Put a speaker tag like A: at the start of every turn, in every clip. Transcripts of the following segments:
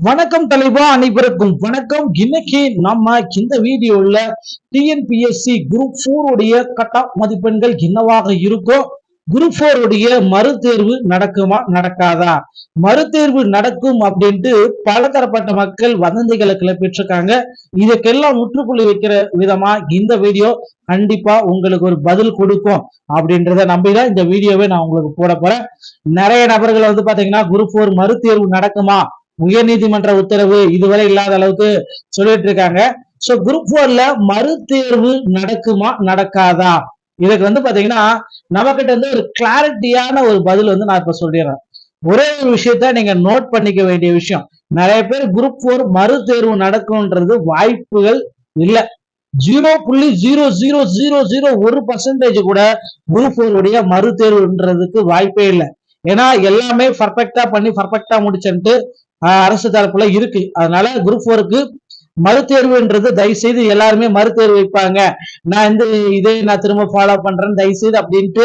A: வணக்கம் தலைவா அனைவருக்கும் வணக்கம். இன்னைக்கு நம்ம இந்த வீடியோல டிஎன்பிஎஸ்சி குரூப் போர் உடைய கட் ஆஃப் மதிப்பெண்கள் என்னவாக இருக்கோ குரூப் போர் உடைய மறுதேர்வு நடக்குமா நடக்காதா? மறுதேர்வு நடக்கும் அப்படின்ட்டு பலதரப்பட்ட மக்கள் வதந்திகளை கிளப்பிட்டிருக்காங்க இதுக்கெல்லாம் முற்றுப்புள்ளி வைக்கிற விதமா இந்த வீடியோ கண்டிப்பா உங்களுக்கு ஒரு பதில் கொடுக்கும் அப்படின்றத நம்பிதான் இந்த வீடியோவை நான் உங்களுக்கு போட போறேன். நிறைய நபர்கள் வந்து பாத்தீங்கன்னா குரூப் போர் மறுதேர்வு நடக்குமா? உயர்நீதிமன்ற உத்தரவு இதுவரை இல்லாத அளவுக்கு சொல்லிட்டு இருக்காங்க. சோ குரூப் போர்ல மறுதேர்வு நடக்குமா நடக்காதா? இதுக்கு வந்து பாத்தீங்கன்னா நம்ம கிட்ட வந்து ஒரு கிளாரிட்டியான ஒரு பதில் வந்து நான் இப்ப சொல்லிடுறேன். ஒரே ஒரு விஷயத்த நீங்க நோட் பண்ணிக்க வேண்டிய விஷயம். நிறைய பேர் குரூப் போர் மறுதேர்வு நடக்கும்ன்றது வாய்ப்புகள் இல்ல. ஜீரோ புள்ளி ஜீரோ ஜீரோ ஜீரோ ஜீரோ ஒரு பர்சன்டேஜ் கூட குரூப் போர் உடைய மறுதேர்வுன்றதுக்கு வாய்ப்பே இல்லை. ஏன்னா எல்லாமே பர்ஃபெக்டா பண்ணி பர்ஃபெக்டா முடிச்சுட்டு அரசு தரப்புல இருக்கு. அதனால குரூப் ஃபோருக்கு மறுதேர்வுன்றது தயவு செய்து எல்லாருமே மறுதேர்வு வைப்பாங்க. நான் இந்த இதே நான் திரும்ப ஃபாலோ பண்றேன் தயவு செய்து அப்படின்ட்டு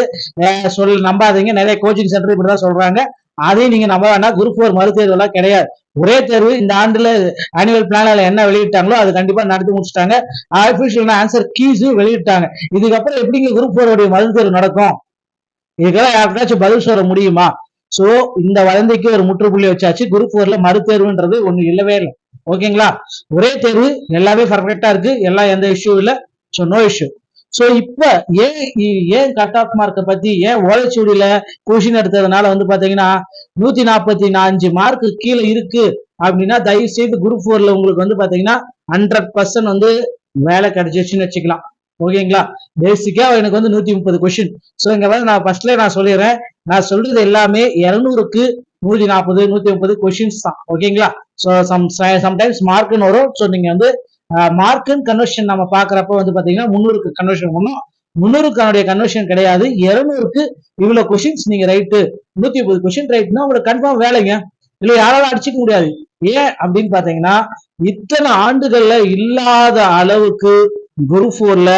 A: சொல்ல நம்பாதீங்க. நிறைய கோச்சிங் சென்டர் இப்படிதான் சொல்றாங்க. அதையும் நீங்க நம்ப வேணாம். குரூப் ஃபோர் மறுதேர்வு எல்லாம் கிடையாது. ஒரே தேர்வு இந்த ஆண்டுல ஆனுவல் பிளான்ல என்ன வெளியிட்டாங்களோ அது கண்டிப்பா நடத்தி முடிச்சிட்டாங்க. ஆர்டிபிஷியல் ஆன்சர் கீஸும் வெளியிட்டாங்க. இதுக்கப்புறம் எப்படிங்க குரூப் ஃபோருடைய உடைய மறுதேர்வு நடக்கும்? இதுக்கெல்லாம் யாருக்காச்சும் பதில் சொல்ல முடியுமா? சோ இந்த வதந்திக்கு ஒரு முற்றுப்புள்ளி வச்சாச்சு. குரூப் ஃபோர்ல மறுதேர்வுன்றது ஒண்ணு இல்லவே இல்லை. ஓகேங்களா ஒரே தேர்வு எல்லாமே பர்ஃபெக்டா இருக்கு. எல்லாம் எந்த இஷ்யூ இல்ல. சோ நோ இஷ்யூ சோ இப்ப ஏன் ஏன் கட் ஆஃப் மார்க்கை பத்தி ஏன் ஓலைச்சூடியில் கொஷின் எடுத்ததுனால வந்து பாத்தீங்கன்னா நூத்தி நாற்பத்தி நாலஞ்சு மார்க் கீழே இருக்கு அப்படின்னா தயவு செய்து குரூப் ஃபோரில் உங்களுக்கு வந்து பாத்தீங்கன்னா ஹண்ட்ரட் பர்சன்ட் வந்து வேலை கிடைச்சிச்சுன்னு வச்சுக்கலாம். ஓகேங்களா பேசிக்கா எனக்கு வந்து நூத்தி முப்பது கொஸ்டின் சோ இங்க வந்து நான் ஃபர்ஸ்ட்ல நான் சொல்லிடுறேன். நான் சொல்றது எல்லாமே இருநூறுக்கு நூத்தி நாற்பது நூத்தி முப்பது கொஸ்டின்ஸ் தான். ஓகேங்களா ஸோ சம் சம்டைம்ஸ் மார்க்குன்னு வரும். ஸோ நீங்க வந்து மார்க்குன்னு கன்வர்ஷன் நம்ம பாக்குறப்ப வந்து பாத்தீங்கன்னா முந்நூறுக்கு கன்வர்ஷன் பண்ணும். முந்நூறுக்கு அதனுடைய கன்வர்ஷன் கிடையாது. இருநூறுக்கு இவ்வளவு கொஸ்டின்ஸ் நீங்க ரைட்டு நூத்தி முப்பது கொஸ்டின் ரைட்னா உங்களுக்கு கன்ஃபார்ம் வேலைங்க. இல்ல யாராலும் அடிச்சுக்க முடியாது. ஏன் அப்படின்னு பாத்தீங்கன்னா இத்தனை ஆண்டுகள்ல இல்லாத அளவுக்கு குரு ஃபோர்ல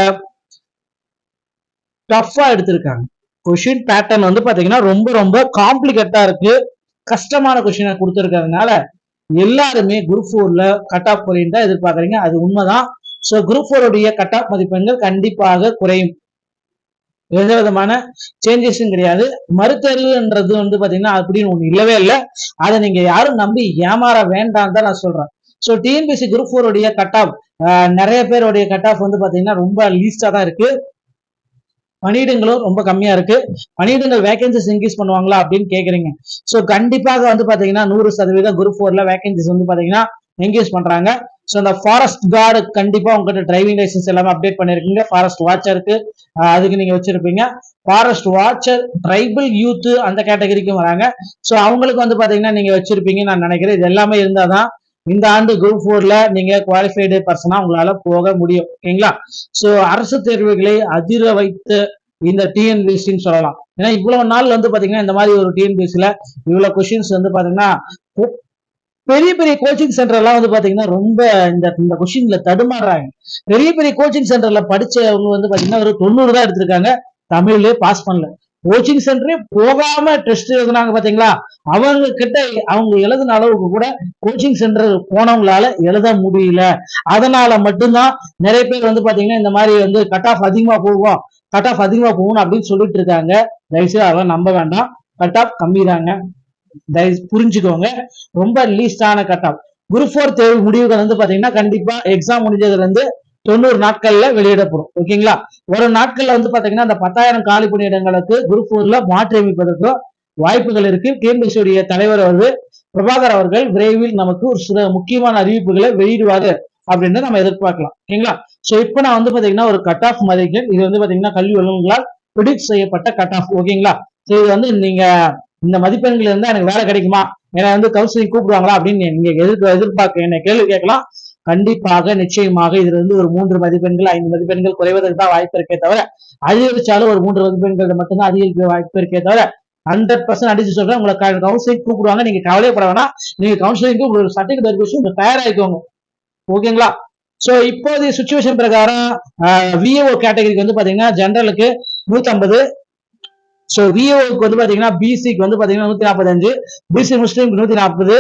A: டஃப்பா எடுத்திருக்காங்க. கொஷின் பேட்டர்ன் வந்து பாத்தீங்கன்னா ரொம்ப ரொம்ப காம்ப்ளிகேட்டா இருக்கு. கஷ்டமான கொஷினை கொடுத்துருக்கிறதுனால எல்லாருமே குரூப் ஃபோர்ல கட் ஆஃப் குறையும் தான் எதிர்பார்க்கறீங்க. அது உண்மைதான். ஸோ குரூப் ஃபோருடைய கட் ஆஃப் மதிப்பெண்கள் கண்டிப்பாக குறையும். எந்த விதமான சேஞ்சஸும் கிடையாது. மறுதேர்வுன்றது வந்து பாத்தீங்கன்னா அப்படின்னு ஒண்ணு இல்லவே இல்லை. அதை நீங்க யாரும் நம்பி ஏமாற வேண்டாம் தான் நான் சொல்றேன். ஸோ டிஎன்பிசி குரூப் ஃபோருடைய கட் ஆஃப் நிறைய பேருடைய கட் ஆஃப் வந்து பாத்தீங்கன்னா ரொம்ப லீஸ்டா தான் இருக்கு. பணியிடங்களும் ரொம்ப கம்மியா இருக்கு. பணியிடங்கள் வேகன்சிஸ் இன்க்ரீஸ் பண்ணுவாங்களா அப்படின்னு கேக்குறீங்க. சோ கண்டிப்பாக வந்து பாத்தீங்கன்னா நூறு சதவீதம் குரூப் ஃபோர்ல வேகன்சிஸ் வந்து பாத்தீங்கன்னா என்கேஜ் பண்றாங்க. ஸோ அந்த ஃபாரஸ்ட் கார்டு கண்டிப்பா உங்ககிட்ட டிரைவிங் லைசன்ஸ் எல்லாமே அப்டேட் பண்ணிருக்கீங்க. ஃபாரஸ்ட் வாட்சருக்கு அதுக்கு நீங்க வச்சிருப்பீங்க. ஃபாரஸ்ட் வாட்சர் ட்ரைபிள் யூத் அந்த கேட்டகரிக்கும் வராங்க. ஸோ அவங்களுக்கு வந்து பாத்தீங்கன்னா நீங்க வச்சிருப்பீங்கன்னு நான் நினைக்கிறேன். இது எல்லாமே இருந்தாதான் இந்த ஆண்டு குரூப் ஃபோர்ல நீங்க குவாலிஃபைடு பர்சனா உங்களால போக முடியும். ஓகேங்களா சோ அரசு தேர்வுகளை அதிர வைத்த இந்த டிஎன்பிஎஸ்சின்னு சொல்லலாம். ஏன்னா இவ்வளவு நாள் வந்து பாத்தீங்கன்னா இந்த மாதிரி ஒரு டிஎன்பிஎஸ்சில இவ்வளவு கொஸ்டின்ஸ் வந்து பாத்தீங்கன்னா பெரிய பெரிய கோச்சிங் சென்டர் எல்லாம் வந்து பாத்தீங்கன்னா ரொம்ப இந்த இந்த கொஸ்டின்ல தடுமாறுறாங்க. பெரிய பெரிய கோச்சிங் சென்டர்ல படிச்சவங்க வந்து பாத்தீங்கன்னா ஒரு தொண்ணூறு தான் எடுத்திருக்காங்க. தமிழ்லயே பாஸ் பண்ணல. கோச்சிங் சென்டரே போகாம டெஸ்ட் எழுதுனாங்க பாத்தீங்களா? அவங்க கிட்ட அவங்க எழுதின அளவுக்கு கூட கோச்சிங் சென்டர் போனவங்களால எழுத முடியல. அதனால மட்டும்தான் நிறைய பேர் வந்து பாத்தீங்கன்னா இந்த மாதிரி வந்து கட் ஆஃப் அதிகமா போகும் கட் ஆஃப் அதிகமா போகணும் அப்படின்னு சொல்லிட்டு இருக்காங்க. தயவுசெய்து அதெல்லாம் நம்ப வேண்டாம். கட் ஆஃப் கம்மி தாங்க தயவு புரிஞ்சுக்கோங்க. ரொம்ப லீஸ்டான கட் ஆஃப் குரூப் ஃபோர் தேர்வு முடிவுகள் வந்து பாத்தீங்கன்னா கண்டிப்பா எக்ஸாம் முடிஞ்சதுல இருந்து தொண்ணூறு நாட்கள்ல வெளியிடப்படும். ஓகேங்களா? ஒரு நாட்கள்ல வந்து பாத்தீங்கன்னா அந்த பத்தாயிரம் காலி பணியிடங்களுக்கு குரூப் ஃபோர்ல மாற்றி அமைப்பதற்கும் வாய்ப்புகள் இருக்கு. டிஎன்பிசி தலைவர் அவர்கள் பிரபாகர் அவர்கள் விரைவில் நமக்கு ஒரு சில முக்கியமான அறிவிப்புகளை வெளியிடுவாரு அப்படின்னு நம்ம எதிர்பார்க்கலாம். ஓகேங்களா? சோ இப்போ நான் வந்து பாத்தீங்கன்னா ஒரு கட் ஆஃப் மதிப்பெண். இது வந்து பாத்தீங்கன்னா கல்வி வல்லுநர்களால் ப்ரிடிக்ட் செய்யப்பட்ட கட் ஆஃப் ஓகேங்களா? சோ இது வந்து நீங்க இந்த மதிப்பெண்கள் இருந்தா எனக்கு வேலை கிடைக்குமா? ஏன்னா வந்து கவுன்சிலிங் கூப்பிடுவாங்களா அப்படின்னு நீங்க எதிர்க்க எதிர்பார்க்க என்ன கேள்வி கேட்கலாம். கண்டிப்பாக நிச்சயமாக இதுல இருந்து ஒரு மூன்று மதிப்பெண்கள் ஐந்து மதிப்பெண்கள் குறைவதற்கு தான் வாய்ப்பு இருக்கே தவிர அதிகரிச்சாலும் ஒரு மூன்று மதிப்பெண்கள் மட்டும்தான் அதிகரிக்க வாய்ப்பு இருக்கே தவிர ஹண்ட்ரட் பர்சன்ட் அடிச்சு சொல்றேன் உங்களை கவுன்சிலிங் கூப்பிடுவாங்க நீங்க கவலையப்பட வேணாம். நீங்க கவுன்சிலிங்க்கு ஒரு சர்டிபிகேட் வெரிஃபிகேஷன் உங்க தயாராகிக்கோங்க ஓகேங்களா சோ இப்போதைய சுச்சுவேஷன் பிரகாரம் விஏஓ கேட்டகரிக்கு வந்து பாத்தீங்கன்னா ஜெனரலுக்கு நூத்தம்பது ஸோ விஓக்கு வந்து பார்த்தீங்கன்னா பிசிக்கு வந்து பார்த்தீங்கன்னா நூற்றி நாற்பத்தஞ்சு பிசி முஸ்லீம்க்கு நூற்றி நாற்பது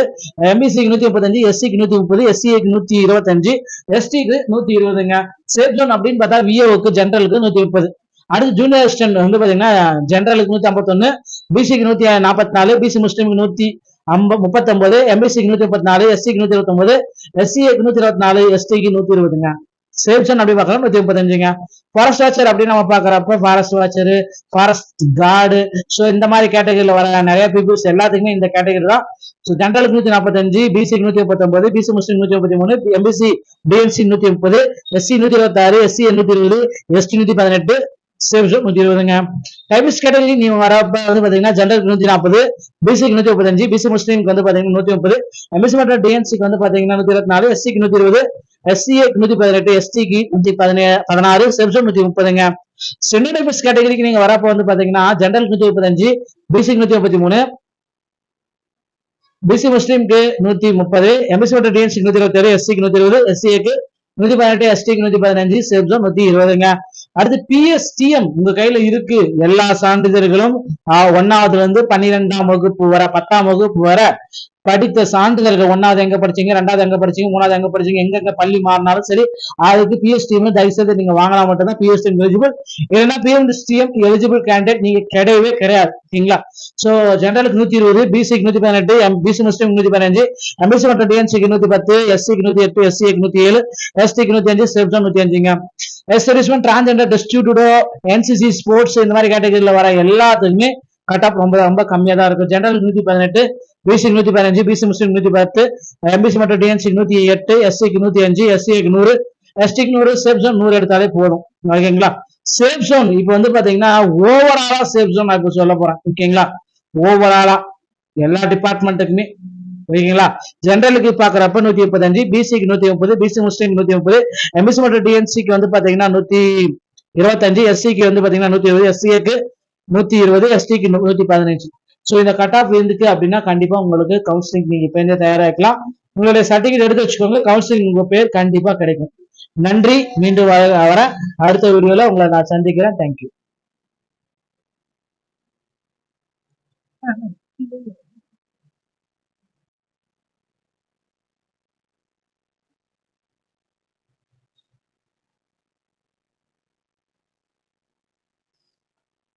A: எம்பிசிக்கு நூற்றி முப்பத்தஞ்சு எஸ்சிக்கு நூற்றி முப்பது எஸ்சிஏக்கு நூற்றி இருபத்தஞ்சு எஸ்டிக்கு நூற்றி இருபதுங்க சேஃப் ஜோன் அப்படின்னு பார்த்தா விஓக்கு ஜென்ரலுக்கு நூற்றி முப்பது அடுத்து ஜூனியர் அசிஸ்டன்ட் வந்து பார்த்தீங்கன்னா ஜென்ரலுக்கு நூற்றி ஐம்பத்தொன்னு பிசிக்கு நூற்றி நாற்பத்தி நாலு பிசி முஸ்லீமுக்கு நூற்றி ஐம்ப முப்பத்தொம்பது எம்பிசிக்கு நூற்றி முப்பத்தி நாலு எஸ்சிக்கு நூற்றி இருபத்தொம்பது எஸ்சிஏக்கு நூற்றி இருபத்தி நாலு எஸ்டிக்கு நூற்றி இருபதுங்க சேவ்சன் அப்படி பார்க்கலாம். நூத்தி முப்பத்தஞ்சுங்க. ஃபாரஸ்ட் வாட்சர் அப்படின்னு நம்ம பாக்குறப்ப forest watcher forest guard so இந்த மாதிரி கேட்டகரியில் வர நிறைய பீப்புள்ஸ் எல்லாத்துக்குமே இந்த கேட்டகரி தான். ஸோ ஜென்ரலுக்கு நூத்தி நாற்பத்தஞ்சு பிசிக்கு நூத்தி முப்பத்தொன்பது பிசி முஸ்லீம் நூத்தி முப்பத்தி மூணு எம்பிசி டிஎன்சி நூத்தி முப்பது எஸ்சி நூத்தி இருபத்தாறு எஸ்சி நூத்தி இருபது எஸ்டி நூத்தி பதினெட்டு சேவ் நூத்தி இருபதுங்க. டைபிஸ்ட் கேட்டகரி நீங்க வரப்ப வந்து பாத்தீங்கன்னா ஜென்ரலுக்கு நூத்தி நாற்பது பிசிக்கு நூத்தி முப்பத்தஞ்சு பிசி முஸ்லீமுக்கு வந்து பாத்தீங்கன்னா நூத்தி முப்பது எம்பிசி மற்றும் டிஎன்சிக்கு வந்து பாத்தீங்கன்னா நூத்தி இருபத்தி நாலு எஸ்சிக்கு நூத்தி இருபது எஸ்சிஏக்கு நூத்தி பதினெட்டு எஸ்டிக்கு நூத்தி பதினேழு பதினாறு செப்ஷன் நூத்தி முப்பதுங்க. சென்னை ஸ்டெனோடைபிஸ் கேட்டகரிக்கு நீங்க வரப்ப வந்து பாத்தீங்கன்னா ஜென்ரல் நூத்தி முப்பத்தஞ்சு பிசிக்கு நூத்தி முப்பத்தி மூணு பிசி முஸ்லீம்க்கு நூத்தி முப்பது எம்பிசி மற்றும் டிஎன்சி நூத்தி இருபத்தி ஏழு எஸ்சிக்கு நூத்தி இருபது எஸ்சிஏக்கு நூத்தி பதினெட்டு எஸ்டிக்கு நூத்தி பதினஞ்சு செப்ஷன் நூத்தி இருபதுங்க. அடுத்து பிஎஸ்டிஎம் உங்க கையில இருக்கு. எல்லா சான்றிதழ்களும் ஒன்னாவதுல இருந்து பன்னிரெண்டாம் வகுப்பு வர பத்தாம் வகுப்பு வர. படித்த சான்றிதழ்கள் ஒன்னாவது எங்க படிச்சீங்க ரெண்டாவது எங்க படிச்சீங்க மூணாவது எங்க படிச்சீங்க எங்கெங்க பள்ளி மாறினாலும் சரி அதுக்கு பிஎஸ்டிஎம் தயவுசெய்து நீங்க வாங்கினா மட்டும்தான் பிஎஸ்டிஎம் எலிஜிபிள் இல்லைன்னா பிஎம்டிஎம் எலிஜிபிள் கேண்டிடேட் நீங்க கிடையவே கிடையாது ஓகேங்களா சோ ஜென்ரலுக்கு நூத்தி இருபது பிசிக்கு நூத்தி பதினெட்டு பிசி முஸ்லீம் நூத்தி பதினஞ்சு எம்பிசி மற்றும் டிஎன்சிக்கு நூத்தி பத்து எஸ்சிக்கு நூத்தி எட்டு எஸ்சிக்கு நூத்தி ஏழு எஸ்டிக்கு நூத்தி அஞ்சு செப்டம் நூத்தி அஞ்சுங்க எஸ்டரிஸ்மெண்ட் டிரான்ஜெண்டர் டிஸ்ட்ரிபியூட்டோ என்சிசி ஸ்போர்ட்ஸ் இந்த மாதிரி கேட்டகரியில் வர எல்லாத்துக்குமே கட் ஆஃப் ரொம்ப ரொம்ப கம்மியா தான் இருக்கும் ஜென்ரல் நூத்தி பதினெட்டு பிசி நூத்தி பதினஞ்சு பிசி முஸ்லீம் நூத்தி பத்து எம்பிசி மற்றும் டிஎன்சி நூத்தி எட்டு எஸ்சிக்கு நூத்தி அஞ்சு எஸ்சிக்கு நூறு எஸ்டிக்கு நூறு சேஃப் ஜோன் நூறு எடுத்தாலே போதும். ஓகேங்களா சேஃப் ஜோன் இப்போ வந்து பாத்தீங்கன்னா ஓவராலா சேஃப் ஜோன் நான் இப்போ சொல்ல போறேன். ஓகேங்களா ஓவராலா எல்லா டிபார்ட்மெண்ட்டுக்குமே ஓகேங்களா ஜென்ரலுக்கு பாக்குறப்ப நூத்தி முப்பத்தஞ்சு பிசிக்கு நூத்தி முப்பது பிசி முஸ்லீம் நூத்தி முப்பது எம்பிசி மற்றும் டிஎன்சிக்கு வந்து பாத்தீங்கன்னா நூத்தி இருபத்தஞ்சு எஸ்சிக்கு வந்து பாத்தீங்கன்னா நூத்தி இருபது எஸ்சிஏக்கு நூத்தி இருபது எஸ்டிக்கு நூத்தி பதினஞ்சு. ஸோ இந்த கட் ஆஃப் இருந்துச்சு அப்படின்னா கண்டிப்பாக உங்களுக்கு கவுன்சிலிங் நீங்கள் இப்போ இருந்தே தயாராக்கலாம் உங்களுடைய சர்டிஃபிகேட் எடுத்து வச்சுக்கோங்க. கவுன்சிலிங் உங்கள் பேர் கண்டிப்பாக கிடைக்கும். நன்றி. மீண்டும் வர வர அடுத்த வீடியோவில் உங்களை நான் சந்திக்கிறேன். தேங்க்யூ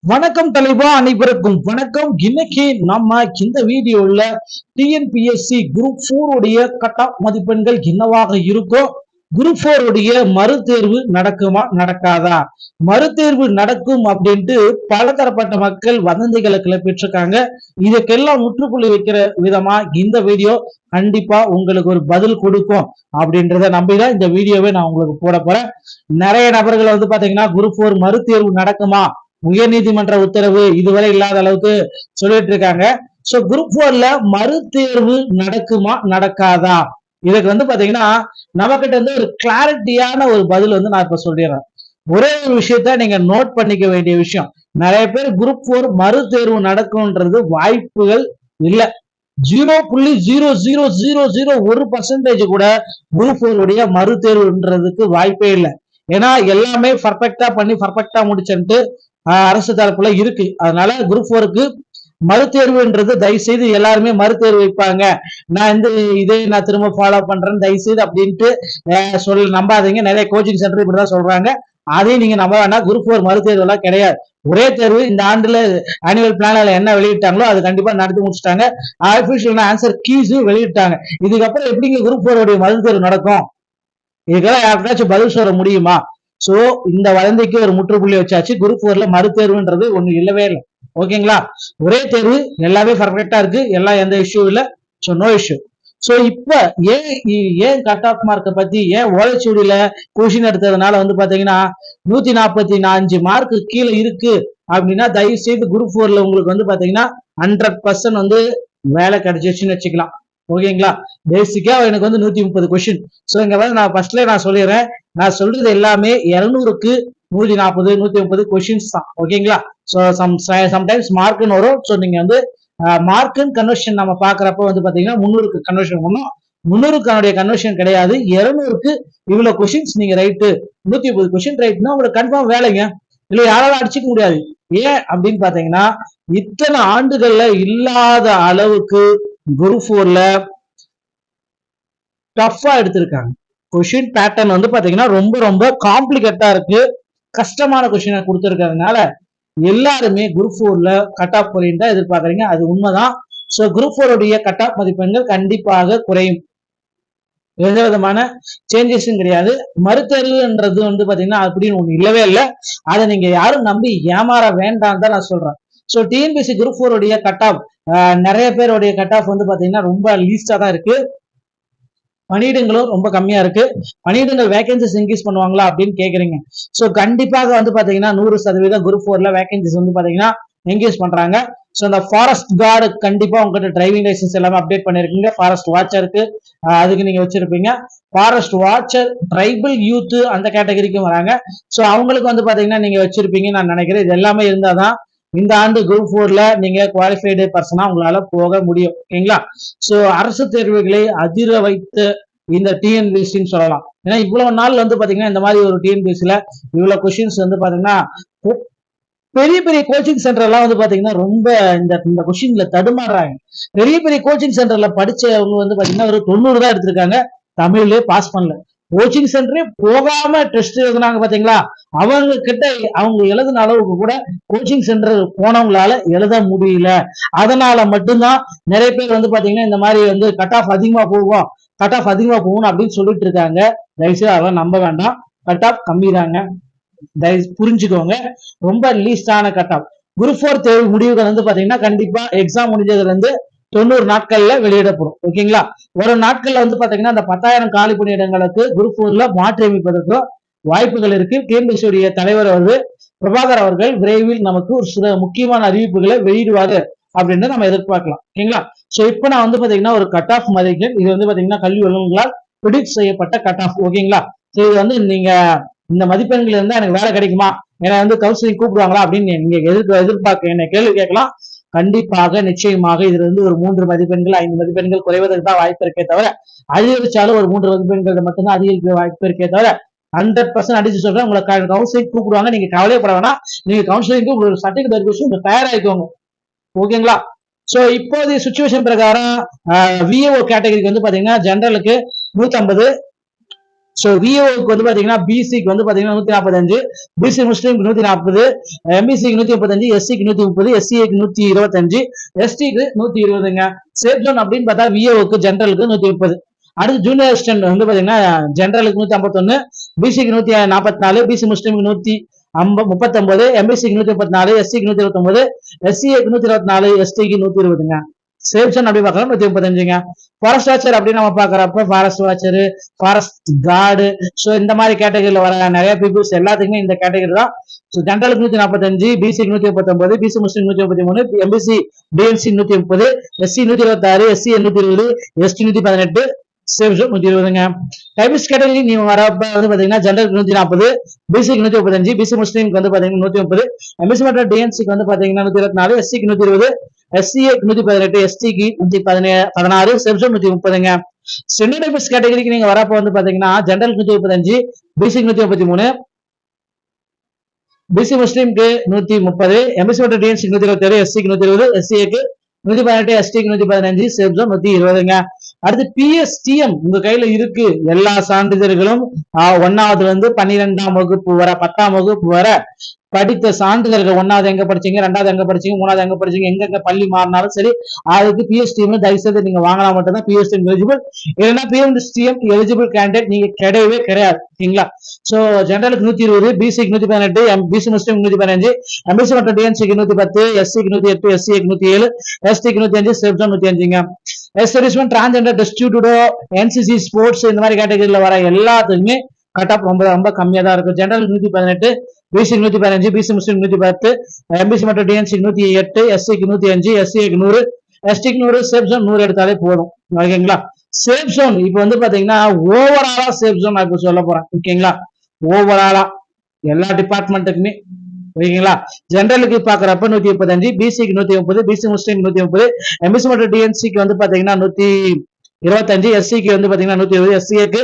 A: வணக்கம் தலைவா அனைவருக்கும் வணக்கம். இன்னைக்கு நம்ம இந்த வீடியோல டிஎன்பிஎஸ்சி குரூப் போர் உடைய கட் ஆஃப் மதிப்பெண்கள் என்னவாக இருக்கோ குரூப் போர் உடைய மறுதேர்வு நடக்குமா நடக்காதா? மறுதேர்வு நடக்கும் அப்படின்ட்டு பலதரப்பட்ட மக்கள் வதந்திகளை கிளப்பிட்டு இதுக்கெல்லாம் முற்றுப்புள்ளி வைக்கிற விதமா இந்த வீடியோ கண்டிப்பா உங்களுக்கு ஒரு பதில் கொடுக்கும் அப்படின்றத நம்பிதான் இந்த வீடியோவை நான் உங்களுக்கு போட போறேன். நிறைய நபர்கள் வந்து பாத்தீங்கன்னா குரூப் போர் மறுதேர்வு நடக்குமா? உயர்நீதிமன்ற உத்தரவு இதுவரை இல்லாத அளவுக்கு சொல்லிட்டு இருக்காங்க சோ குரூப் போர்ல மறுதேர்வு நடக்குமா நடக்காதா? இதுக்கு வந்து பாத்தீங்கன்னா நம்ம கிட்ட இருந்து ஒரு கிளாரிட்டியான ஒரு பதில் வந்து நான் இப்ப சொல்லிடுறேன். ஒரே ஒரு விஷயத்த நீங்க நோட் பண்ணிக்க வேண்டிய விஷயம். நிறைய பேர் குரூப் போர் மறுதேர்வு நடக்கும்ன்றது வாய்ப்புகள் இல்ல. ஜீரோ புள்ளி ஜீரோ ஜீரோ ஜீரோ ஜீரோ ஒரு பர்சன்டேஜ் கூட குரூப் போருடைய மறுதேர்வுன்றதுக்கு வாய்ப்பே இல்லை. ஏன்னா எல்லாமே பர்ஃபெக்டா பண்ணி பர்ஃபெக்டா முடிச்சுட்டு அரசு தரப்புல இருக்கு. அதனால குரூப் ஃபோருக்கு மறுதேர்வுன்றது தயவு செய்து எல்லாருமே மறுதேர்வு வைப்பாங்க நான் இந்த இதே நான் திரும்ப ஃபாலோ பண்றேன் தயவு செய்து அப்படின்ட்டு சொல்ல நம்பாதீங்க. நிறைய கோச்சிங் சென்டர் இப்படிதான் சொல்றாங்க. அதையும் நீங்க நம்ப வேணா குரூப் ஃபோர் மறுதேர்வு எல்லாம் கிடையாது. ஒரே தேர்வு இந்த ஆண்டுல ஆனுவல் பிளான்ல என்ன வெளியிட்டாங்களோ அது கண்டிப்பா நடத்தி முடிச்சிட்டாங்க. அபிஷியலான ஆன்சர் கீஸும் வெளியிட்டாங்க. இதுக்கப்புறம் எப்படிங்க குரூப் ஃபோருடைய மறுதேர்வு நடக்கும்? இதுக்கெல்லாம் யாருக்காச்சும் பதில் சொல்ல முடியுமா? சோ இந்த வதந்திக்கு ஒரு முற்றுப்புள்ளி வச்சாச்சு. குரூப் ஃபோர்ல மறுதேர்வுன்றது ஒண்ணு இல்லவே இல்லை. ஓகேங்களா ஒரே தேர்வு எல்லாமே பர்ஃபெக்டா இருக்கு. எல்லாம் எந்த இஷ்யூ இல்ல. சோ நோ இஷ்யூ சோ இப்ப ஏன் ஏன் கட் ஆஃப் மார்க்கை பத்தி ஏன் ஓலைச்சூடியில கொஷின் எடுத்ததுனால வந்து பாத்தீங்கன்னா நூத்தி நாற்பத்தி நாலஞ்சு மார்க்கு கீழே இருக்கு அப்படின்னா தயவு செய்து குரூப் ஃபோர்ல உங்களுக்கு வந்து பாத்தீங்கன்னா ஹண்ட்ரட் பர்சன்ட் வந்து வேலை கிடைச்சிச்சுன்னு வச்சுக்கலாம். ஓகேங்களா பேசிக்கா எனக்கு வந்து நூத்தி முப்பது கொஸ்டின் ஸோ இங்க வந்து நான் ஃபர்ஸ்ட்ல நான் சொல்லிடுறேன். நான் சொல்றது எல்லாமே இருநூறுக்கு நூத்தி நாற்பது நூத்தி முப்பது கொஸ்டின்ஸ் தான். ஓகேங்களா ஸோ சம் சம்டைம்ஸ் மார்க்குன்னு வரும். ஸோ நீங்க வந்து மார்க்குன்னு கன்வர்ஷன் நம்ம பாக்குறப்ப வந்து பாத்தீங்கன்னா முந்நூறுக்கு கன்வர்ஷன் பண்ணும். முந்நூறுக்கானுடைய கன்வர்ஷன் கிடையாது. இருநூறுக்கு இவ்வளவு கொஸ்டின்ஸ் நீங்க ரைட்டு நூத்தி முப்பது கொஸ்டின் ரைட்னா உங்களுக்கு கன்ஃபார்ம் வேலைங்க. இல்லை யாராலும் அடிச்சுக்க முடியாது. ஏன் அப்படின்னு பாத்தீங்கன்னா இத்தனை ஆண்டுகள்ல இல்லாத அளவுக்கு குரு ஃபோர்ல டஃபா எடுத்திருக்காங்க. கொஷின் பேட்டர்ன் வந்து பாத்தீங்கன்னா ரொம்ப ரொம்ப காம்ப்ளிகேட்டா இருக்கு. கஷ்டமான கொஷினை கொடுத்துருக்கிறதுனால எல்லாருமே குரூப் ஃபோர்ல கட் ஆஃப் குறையும் தான் எதிர்பார்க்குறீங்க. அது உண்மைதான். ஸோ குரூப் ஃபோருடைய கட் ஆஃப் மதிப்பெண்கள் கண்டிப்பாக குறையும். எந்த விதமான சேஞ்சஸும் கிடையாது. மறுதேர்வுன்றது வந்து பாத்தீங்கன்னா அப்படின்னு ஒண்ணு இல்லவே இல்லை. அதை நீங்க யாரும் நம்பி ஏமாற வேண்டாம் தான் நான் சொல்றேன். ஸோ டிஎன்பிசி குரூப் ஃபோருடைய கட் ஆஃப் நிறைய பேருடைய கட் ஆஃப் வந்து பாத்தீங்கன்னா ரொம்ப லீஸ்டா தான் இருக்கு. பணியிடங்களும் ரொம்ப கம்மியா இருக்கு. பணியிடங்கள் வேகன்சிஸ் இன்க்ரீஸ் பண்ணுவாங்களா அப்படின்னு கேக்குறீங்க. ஸோ கண்டிப்பாக வந்து பாத்தீங்கன்னா நூறு சதவீதம் குரூப் ஃபோர்ல வேகன்சிஸ் வந்து பாத்தீங்கன்னா என்கேஜ் பண்றாங்க. ஸோ அந்த ஃபாரஸ்ட் கார்டு கண்டிப்பா உங்ககிட்ட டிரைவிங் லைசன்ஸ் எல்லாமே அப்டேட் பண்ணிருக்கீங்க. ஃபாரஸ்ட் வாட்சருக்கு அதுக்கு நீங்க வச்சிருப்பீங்க. ஃபாரஸ்ட் வாட்சர் ட்ரைபிள் யூத் அந்த கேட்டகரிக்கும் வராங்க. ஸோ அவங்களுக்கு வந்து பாத்தீங்கன்னா நீங்க வச்சிருப்பீங்கன்னு நான் நினைக்கிறேன். இது எல்லாமே இருந்தாதான் இந்த ஆண்டு குரூப் ஃபோர்ல நீங்க குவாலிஃபைடு பர்சனா உங்களால போக முடியும். ஓகேங்களா? ஸோ அரசு தேர்வுகளை அதிர வைத்து இந்த டிஎன்பிஎஸ்சின்னு சொல்லலாம். ஏன்னா இவ்வளவு நாள் வந்து பாத்தீங்கன்னா இந்த மாதிரி ஒரு டிஎன்பிஎஸ்சில இவ்வளவு கொஸ்டின்ஸ் வந்து பாத்தீங்கன்னா பெரிய பெரிய கோச்சிங் சென்டர் எல்லாம் வந்து பாத்தீங்கன்னா ரொம்ப இந்த இந்த கொஸ்டின்ல தடுமாறுறாங்க. பெரிய பெரிய கோச்சிங் சென்டர்ல படிச்சவங்க வந்து பாத்தீங்கன்னா ஒரு தொண்ணூறு தான் எடுத்திருக்காங்க. தமிழ்லயே பாஸ் பண்ணல. கோச்சிங் சென்டரே போகாம டெஸ்ட் எழுதுனாங்க பாத்தீங்களா? அவங்க கிட்ட அவங்க எழுதின அளவுக்கு கூட கோச்சிங் சென்டர் போனவங்களால எழுத முடியல. அதனால மட்டும்தான் நிறைய பேர் வந்து பாத்தீங்கன்னா இந்த மாதிரி வந்து கட் ஆஃப் அதிகமா போகும். கட் ஆஃப் அதிகமா போகணும் அப்படின்னு சொல்லிட்டு இருக்காங்க. தயவுசெய்து அதெல்லாம் நம்ப வேண்டாம். கட் ஆஃப் கம்மி தாங்க தயவு புரிஞ்சுக்கோங்க. ரொம்ப லீஸ்டான கட் ஆஃப் குரூப் ஃபோர் தேர்வு முடிவுகள் வந்து பாத்தீங்கன்னா கண்டிப்பா எக்ஸாம் முடிஞ்சதுல இருந்து தொண்ணூறு நாட்கள்ல வெளியிடப்படும். ஓகேங்களா? ஒரு நாட்கள்ல வந்து பாத்தீங்கன்னா அந்த பத்தாயிரம் காலி பணியிடங்களுக்கு குரூப் போர்ல மாற்றி அமைப்பதற்கும் வாய்ப்புகள் இருக்கு. டிஎன்பிசியுடைய தலைவர் வந்து பிரபாகர் அவர்கள் விரைவில் நமக்கு ஒரு சில முக்கியமான அறிவிப்புகளை வெளியிடுவாரு அப்படின்னு நம்ம எதிர்பார்க்கலாம். ஓகேங்களா? சோ இப்போ நான் வந்து பாத்தீங்கன்னா ஒரு கட் ஆஃப் மதிகள் இது வந்து பாத்தீங்கன்னா கல்வி வல்லுநர்களால் ப்ரிடிக்ட் செய்யப்பட்ட கட் ஆஃப் ஓகேங்களா? சோ இது வந்து நீங்க இந்த மதிப்பெண்கள் இருந்தா எனக்கு வேலை கிடைக்குமா? ஏன்னா வந்து கவுன்சிலிங் கூப்பிடுவாங்களா அப்படின்னு நீங்க எதிர்க்க எதிர்பார்க்க என்ன கேள்வி கேட்கலாம். கண்டிப்பாக நிச்சயமாக இதுல இருந்து ஒரு மூன்று மதிப்பெண்கள் ஐந்து மதிப்பெண்கள் குறைவதற்கு தான் வாய்ப்பு இருக்கே தவிர அதிகரிச்சாலும் ஒரு மூன்று மதிப்பெண்கள் மட்டும்தான் அதிகரிக்க வாய்ப்பு இருக்கே தவிர ஹண்ட்ரட் பர்சன்ட் அடிச்சு சொல்றேன் உங்களை கவுன்சிலிங் கூப்பிடுவாங்க நீங்க கவலைப்பட வேணாம். நீங்க கவுன்சிலிங்க்கு உங்களுக்கு சர்டிபிகேட் வெரிஃபிகேஷன் தயாராகிக்கோங்க ஓகேங்களா? சோ இப்போதைய சுச்சுவேஷன் பிரகாரம் விஏஓ கேட்டகரிக்கு வந்து பாத்தீங்கன்னா ஜென்ரலுக்கு நூத்தி ஐம்பது ஸோ விஓக்கு வந்து பாத்தீங்கன்னா பிசிக்கு வந்து பாத்தீங்கன்னா நூத்தி நாற்பத்தஞ்சு பிசி முஸ்லீம்க்கு நூத்தி நாற்பது எம்பிசிக்கு நூத்தி முப்பத்தஞ்சு எஸ்சிக்கு நூத்தி முப்பது எஸ்சிஏக்கு நூத்தி இருபத்தஞ்சு எஸ்டிக்கு நூத்தி இருபதுங்க சேஃப் ஜோன் அப்படின்னு பார்த்தா விஓக்கு ஜென்ரலுக்கு நூத்தி முப்பது அடுத்து ஜூனியர் அசிஸ்டன்ட் வந்து பாத்தீங்கன்னா ஜென்ரலுக்கு நூத்தி ஐம்பத்தொன்னு பிசிக்கு நூத்தி நாற்பத்தி நாலு பிசி முஸ்லீமுக்கு நூத்தி ஐம்ப முப்பத்தொம்பது எம்பிசிக்கு நூத்தி முப்பத்தி நாலு எஸ்சிக்கு நூத்தி இருபத்தொம்பது எஸ்சிஏக்கு நூத்தி இருபத்தி நாலு எஸ்டிக்கு நூத்தி இருபதுங்க சேவ்சன் அப்படி பார்க்கலாம் நூத்தி முப்பத்தஞ்சுங்க. ஃபாரஸ்ட் வாட்சர் அப்படின்னு நம்ம பாக்குறப்ப forest watcher forest guard so இந்த மாதிரி கேட்டகரியில் வர நிறைய பீப்புள்ஸ் எல்லாத்துக்குமே இந்த கேட்டகரி தான். ஸோ ஜென்ரலுக்கு நூத்தி நாற்பத்தஞ்சு பிசி நூத்தி முப்பத்தொன்பது பிசி முஸ்லீம் நூத்தி முப்பத்தி மூணு எம்பிசி டிஎன்சி நூத்தி முப்பது எஸ்சி நூத்தி இருபத்தாறு எஸ்சி நூத்தி இருபது எஸ்டி நூத்தி பதினெட்டு சேவ் நூத்தி இருபதுங்க. டைபிஸ்ட் கேட்டகரி நீங்க வரப்ப வந்து பாத்தீங்கன்னா ஜென்ரலுக்கு நூத்தி நாற்பது பிசிக்கு நூத்தி முப்பத்தஞ்சு பிசி முஸ்லீமுக்கு வந்து பாத்தீங்கன்னா நூத்தி முப்பது எம்பிசி மற்றும் டிஎன்சிக்கு வந்து பாத்தீங்கன்னா நூத்தி இருபத்தி நாலு எஸ்சிக்கு நூத்தி இருபது எஸ்சிஏக்கு நூத்தி பதினெட்டு எஸ்டிக்கு நூத்தி பதினே பதினாறு செப்ஷன் நூத்தி முப்பதுங்க. சென்னை டைபிஸ் கேட்டகரிக்கு நீங்க வரப்ப வந்து பாத்தீங்கன்னா ஜென்ரல் நூத்தி முப்பத்தஞ்சு பிசிக்கு நூத்தி முப்பத்தி மூணு பிசி முஸ்லீம்க்கு நூத்தி முப்பது எம்பிசி மற்றும் டிஎன்சிக்கு நூத்தி இருபத்தி ஏழு எஸ்சிக்கு நூத்தி இருபது எஸ்சிஏக்கு நூத்தி பதினெட்டு எஸ்டிக்கு நூத்தி பதினஞ்சு செப்ஷன் நூத்தி இருபதுங்க. அடுத்து பிஎஸ்டிஎம் உங்க கையில இருக்கு. எல்லா சான்றிதழ்களும் ஒன்னாவதுல இருந்து பன்னிரெண்டாம் வகுப்பு வர பத்தாம் வகுப்பு வர. படித்த சான்றிதழ்கள் ஒன்னாவது எங்க படிச்சீங்க ரெண்டாவது எங்க படிச்சீங்க மூணாவது எங்க படிச்சீங்க எங்க எங்க பள்ளி மாறினாலும் சரி அதுக்கு பிஎஸ்டிஎம் தயவுசெய்து நீங்க வாங்கினா மட்டும்தான் பிஎஸ்டிஎம் எலிஜிபிள் இல்லைன்னா பிஎம்டிஎம் எலிஜிபிள் கேண்டிடேட் நீங்க கிடையவே கிடையாது. ஓகேங்களா சோ ஜென்ரலுக்கு நூத்தி இருபது பிசிக்கு நூத்தி பதினெட்டு பிசி முஸ்லீம் நூத்தி பதினஞ்சு எம்பிசி மற்றும் டிஎன்சிக்கு நூத்தி பத்து எஸ்சிக்கு நூத்தி எட்டு எஸ்சிக்கு நூத்தி ஏழு எஸ்டிக்கு நூத்தி அஞ்சு செப்டன் நூத்தி அஞ்சுங்க. எஸ்டரிஸ்மெண்ட் டிரான்ஜெண்டர் டிஸ்ட்ரிபியூட்டோ என்சிசி ஸ்போர்ட்ஸ் இந்த மாதிரி கேட்டகரியில் வர எல்லாத்துக்குமே கட் ஆஃப் ரொம்ப ரொம்ப கம்மியாக தான் இருக்கும் ஜென்ரல் நூத்தி பதினெட்டு பிசி நூத்தி பதினஞ்சு பிசி முஸ்லீம் நூத்தி பத்து எம்பிசி மற்றும் டிஎன்சி நூத்தி எட்டு எஸ்சிக்கு நூத்தி அஞ்சு எஸ்சிக்கு நூறு எஸ்டிக்கு நூறு சேஃப் ஜோன் நூறு எடுத்தாலே போதும். ஓகேங்களா? சேஃப் ஜோன் இப்போ வந்து பாத்தீங்கன்னா ஓவராலா சேஃப் ஜோன் நான் இப்போ சொல்ல போறேன். ஓகேங்களா? ஓவராலா எல்லா டிபார்ட்மெண்ட்டுக்குமே ஓகேங்களா? ஜென்ரலுக்கு பாக்குறப்ப நூத்தி முப்பத்தஞ்சு பிசிக்கு நூத்தி முப்பது பிசி முஸ்லீம் நூத்தி முப்பது எம்பிசி மற்றும் டிஎன்சிக்கு வந்து பாத்தீங்கன்னா நூத்தி இருபத்தஞ்சு எஸ்சிக்கு வந்து பாத்தீங்கன்னா நூத்தி இருபது எஸ்சிஏக்கு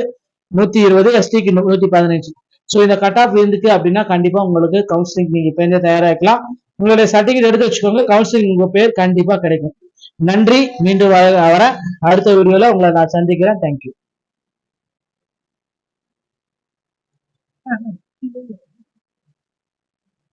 A: நூத்தி இருபது எஸ்டிக்கு நூத்தி பதினஞ்சு. ஸோ இந்த கட் ஆஃப் இருந்துச்சு அப்படின்னா கண்டிப்பா உங்களுக்கு கவுன்சிலிங் நீங்க இப்போ இருந்தே தயாராகிக்கலாம். உங்களுடைய சர்டிபிகேட் எடுத்து வச்சுக்கோங்க. கவுன்சிலிங் உங்க பேர் கண்டிப்பா கிடைக்கும். நன்றி. மீண்டும் வர வர அடுத்த வீடியோல உங்களை நான் சந்திக்கிறேன். தேங்க்யூ